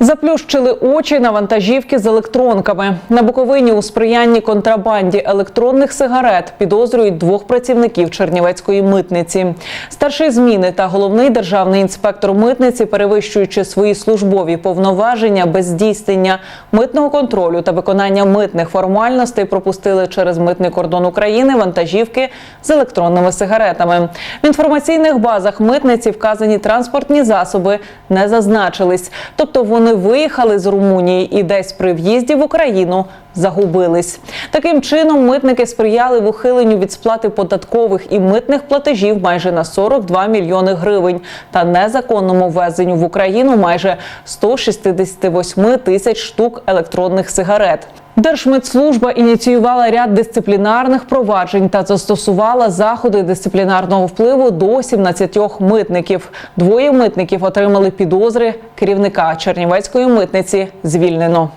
Заплющили очі на вантажівки з електронками. На Буковині у сприянні контрабанді електронних сигарет підозрюють двох працівників Чернівецької митниці. Старший зміни та головний державний інспектор митниці, перевищуючи свої службові повноваження без здійснення митного контролю та виконання митних формальностей, пропустили через митний кордон України вантажівки з електронними сигаретами. В інформаційних базах митниці вказані транспортні засоби не зазначились, тобто вони виїхали з Румунії і десь при в'їзді в Україну загубились. Таким чином, митники сприяли в ухиленню від сплати податкових і митних платежів майже на 42 мільйони гривень та незаконному ввезенню в Україну майже 168 тисяч штук електронних сигарет. Держмитслужба ініціювала ряд дисциплінарних проваджень та застосувала заходи дисциплінарного впливу до 17 митників. Двоє митників отримали підозри. Керівника Чернівецької митниці звільнено.